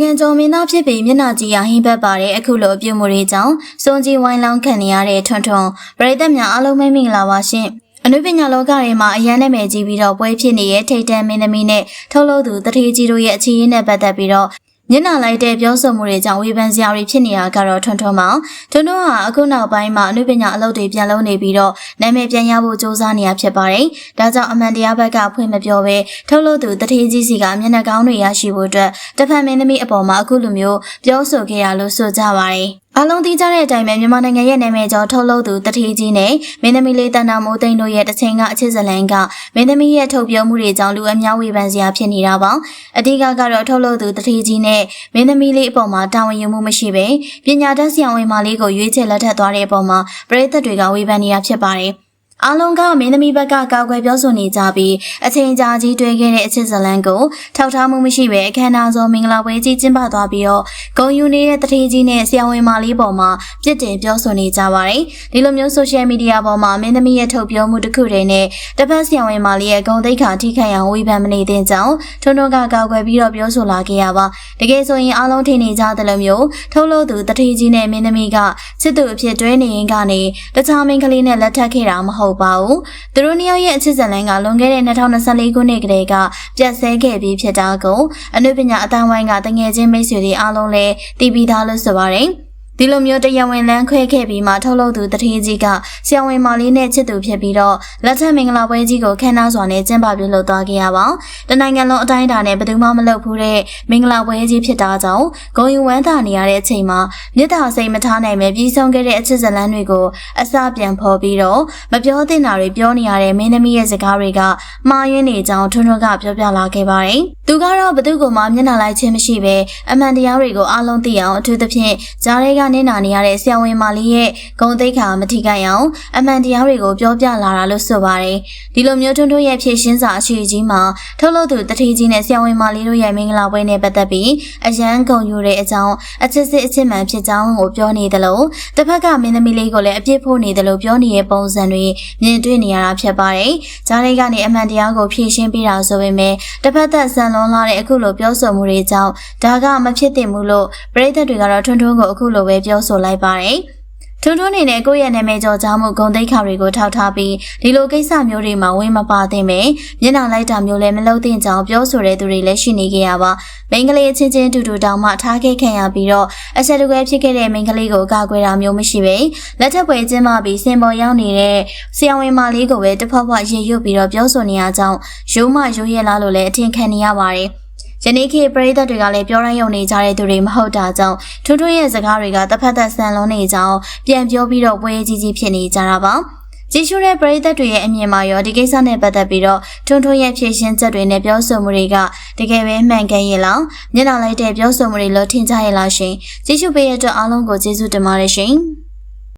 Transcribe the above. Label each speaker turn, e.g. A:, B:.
A: နိုင်ငံကျော်မင်းသားဖြစ်ပြီးမျက်နှာကြီးရာဟင်းဘက်ပါတဲ့အခုလိုအပြုမှုတွေကြောင့်စွန်ကြီးဝိုင်းလောင်းခံနေရတဲ့ထွန်းထွန်းပရိသတ်များအားလုံးပဲမင်္ဂလာပါရှင်အနုပညာလောကတွေမှာအရန်နဲ့မယ်ကြီးပြီးတော့ပွဲဖြစ်နေတဲ့ထိတ်တန့်မင်းသမီးနဲ့ထုတ်လို့သူတထေးကြီးတို့ရဲ့အခြေရင်းနဲ့ပတ်သက်ပြီးတော့ ညနာလိုက်တဲ့ပြောဆိုမှုတွေကြောင့်ဝေဖန်စရာတွေဖြစ်နေတာကတော့ထွန်းထွန်းပါထွန်းထွန်းဟာအခုနောက်ပိုင်းမှာအနုပညာအလုပ်တွေပြန်လုပ်နေပြီးတော့နာမည်ပြန်ရဖို့စ조사နေရဖြစ်ပါတယ်ဒါကြောင့်အမှန်တရားဘက်ကဖွင့်မပြောဘဲထုတ်လို့သူတထေးကြီးစီကမျက်နှာကောင်းတွေရရှိဖို့အတွက်တစ်ဖက်မင်းသမီးအပေါ်မှာအခုလိုမျိုးပြောဆိုခဲ့ရလို့ဆိုကြပါတယ် အလုံးသိကြတဲ့အတိုင်းပဲမြန်မာနိုင်ငံရဲ့နာမည်ကျော်ထုတ်လုပ်သူတထေးကြီးနဲ့မင်းသမီးလေးတန်တာမိုးသိန်းတို့ရဲ့တစ်ချိန်ကအချစ်ဇလန်ကမင်းသမီးရဲ့ထုတ်ပြောမှုတွေကြောင့်လူအများဝေဖန်စရာဖြစ်နေတာပါအဓိကကတော့ထုတ်လုပ်သူတထေးကြီးနဲ့မင်းသမီးလေးအပေါ်မှာတာဝန်ယူမှုမရှိပဲပညာတတ်ဆရာဝန်မလေးကိုရွေးချယ်လက်ထပ်သွားတဲ့အပေါ်မှာပရိသတ်တွေကဝေဖန်နေရဖြစ်ပါတယ် အားလုံးကမင်းသမီးဘက်ကကောက်ွယ်ပြောဆိုနေကြပြီးအချိန်ကြာကြီးတွေ့ခဲ့တဲ့အချစ်ဇလန်ကိုထောက်ထားမှုမရှိဘဲအခမ်းအနားစောမင်္ဂလာပွဲကြီးကျင်းပသွားပြီးတော့ဂုံယူနေတဲ့တထေးကြီးနဲ့ဆရာဝန်မလေးပေါ်မှာပြစ်တင်ပြောဆိုနေကြပါတယ်။ဒီလိုမျိုးဆိုရှယ်မီဒီယာပေါ်မှာမင်းသမီးရဲ့ထုတ်ပြောမှုတစ်ခုတည်းနဲ့တစ်ဖက်ဆရာဝန်မလေးရဲ့ဂုံသိက္ခာထိခိုက်အောင်ဝေဖန်မနေသင့်ကြောင်းထွန်းထွန်းကကောက်ွယ်ပြီးတော့ပြောဆိုလာခဲ့ရပါ။တကယ်ဆိုရင်အားလုံးထင်နေကြတယ်လို့မျိုးထုတ်လို့သူတထေးကြီးနဲ့မင်းသမီးကစစ်သူအဖြစ်တွဲနေရင်ကနေတခြားမင်းကလေးနဲ့လက်ထပ်ခဲ့တာမဟုတ်ပါဘူး။သူတို့နှစ်ယောက်ရဲ့အချစ်ဇလန်ကလွန်ခဲ့တဲ့2024ခုနှစ်ကတည်းကပြတ်ဆဲခဲ့ပြီးဖြစ်တာကိုအနုပညာအတန်းဝိုင်းကတငယ်ချင်းမိတ်ဆွေတွေအားလုံးလည်းတည်ပြီးသားလို့ဆိုပါတယ်။ ဒီလိုမျိုးတရားဝင်လမ်းခွဲခဲ့ပြီးမှထုတ်လုပ်သူတထေးကြီးကဆရာဝန်မလေးနဲ့ချစ်သူဖြစ်ပြီးတော့လက်ထက်မင်္ဂလာပွဲကြီးကိုခမ်းနားစွာနဲ့ကျင်းပပြုလုပ်သွားခဲ့ရပါတနိုင်ငံလုံးအတိုင်းအတာနဲ့ဘယ်သူမှမလုပ်ဘူးတဲ့မင်္ဂလာပွဲကြီးဖြစ်တာကြောင့်ဂုံယူဝမ်းသာနေရတဲ့အချိန်မှာမြစ်တာစိတ်မထားနိုင်ပဲပြီးဆုံးခဲ့တဲ့အချစ်ဇလန်းတွေကိုအစပြန်ဖော်ပြီးတော့မပြောသင့်တာတွေပြောနေရတဲ့မင်းသမီးရဲ့စကားတွေကမှားယွင်းနေကြောင်းထွန်းထွန်းကပြောပြလာခဲ့ပါတယ်သူကတော့ဘသူကမှမျက်နှာလိုက်ခြင်းမရှိပဲအမှန်တရားတွေကိုအားလုံးသိအောင်အထူးသဖြင့်ဂျားရဲကနင်းနာနေရတဲ့ဆရာဝန်မလေးရဲ့ဂုံသိက္ခာမထိခိုက်အောင်အမှန်တရားတွေကိုပြောပြလာတာလို့ဆိုပါတယ်ဒီလိုမျိုးထွန်းထွန်းရဲ့ဖြည့်ရှင်းစာအရှိကြီးမှာထုတ်လို့သူတထေးကြီးနဲ့ဆရာဝန်မလေးတို့ရဲ့မင်္ဂလာပွဲနဲ့ပတ်သက်ပြီးအရန်ဂုံယူတဲ့အကြောင်းအချစ်စစ်အချစ်မှန်ဖြစ်ကြောင်းကိုပြောနေတယ်လို့တစ်ဖက်ကမင်းသမီးလေးကိုလည်းအပြစ်ဖို့နေတယ်လို့ပြောနေတဲ့ပုံစံတွေမြင်တွေ့နေရတာဖြစ်ပါတယ်ဂျားရဲကနေအမှန်တရားကိုဖြည့်ရှင်းပေးတာဆိုပေမဲ့တစ်ဖက်သက်ဆန်လွန်လာတဲ့အခုလိုပြောဆိုမှုတွေကြောင့်ဒါကမဖြစ်သင့်ဘူးလို့ပြည်သက်တွေကတော့ထွန်းထွန်းကိုအခုလိုပဲပြောဆိုလိုက်ပါတယ်။ထွန်းထွန်းနေနဲ့ကိုယ့်ရဲ့နာမည်ကျော်ကြားမှုဂုဏ်သိက္ခာတွေကိုထောက်ထားပြီးဒီလိုကိစ္စမျိုးတွေမှာဝင်မပါသင့်ပဲမျက်နှာလိုက်တာမျိုးလည်းမလုပ်သင့်ကြောင်းပြောဆိုတဲ့သူတွေလည်းရှိနေကြရပါမိန်းကလေးအချင်းချင်းတူတူတောင်မှထားခဲ့ခံရပြီးတော့အဆက်တကွဲဖြစ်ခဲ့တဲ့မိန်းကလေးကိုအကာအကွယ်တာမျိုးမရှိပဲလက်ထပ်ပွဲကျင်းပပြီးစင်ပေါ်ရောက်နေတဲ့ဆရာဝန်မလေးကိုပဲတစ်ဖက်ဖက်ရေရွတ်ပြီးတော့ပြောဆိုနေရကြောင်းရိုးမရိုးရဲလားလို့လည်းအထင်ခံနေရပါတယ် ယနေ့ခေတ်ပရိသတ်တွေကလည်းပြောရရုံနေကြတဲ့သူတွေမဟုတ်တာကြောင့်ထွန်းထွန်းရဲ့စကားတွေကတစ်ဖက်သက်ဆန်လုံးနေကြောင်းပြန်ပြောပြီးတော့ပွဲကြီးကြီးဖြစ်နေကြတာပါကြည့်ရှုတဲ့ပရိသတ်တွေရဲ့အမြင်မှာရောဒီကိစ္စနဲ့ပတ်သက်ပြီးတော့ထွန်းထွန်းရဲ့ဖြည့်ရှင်းချက်တွေနဲ့ပြောဆိုမှုတွေကတကယ်ပဲမှန်ကန်ရဲ့လားမျက်နှာလိုက်တဲ့ပြောဆိုမှုတွေလို့ထင်ကြရဲ့လားရှင်ကြည့်ရှုပေးရတဲ့အတွက်အားလုံးကိုကျေးဇူးတင်ပါတယ်ရှင်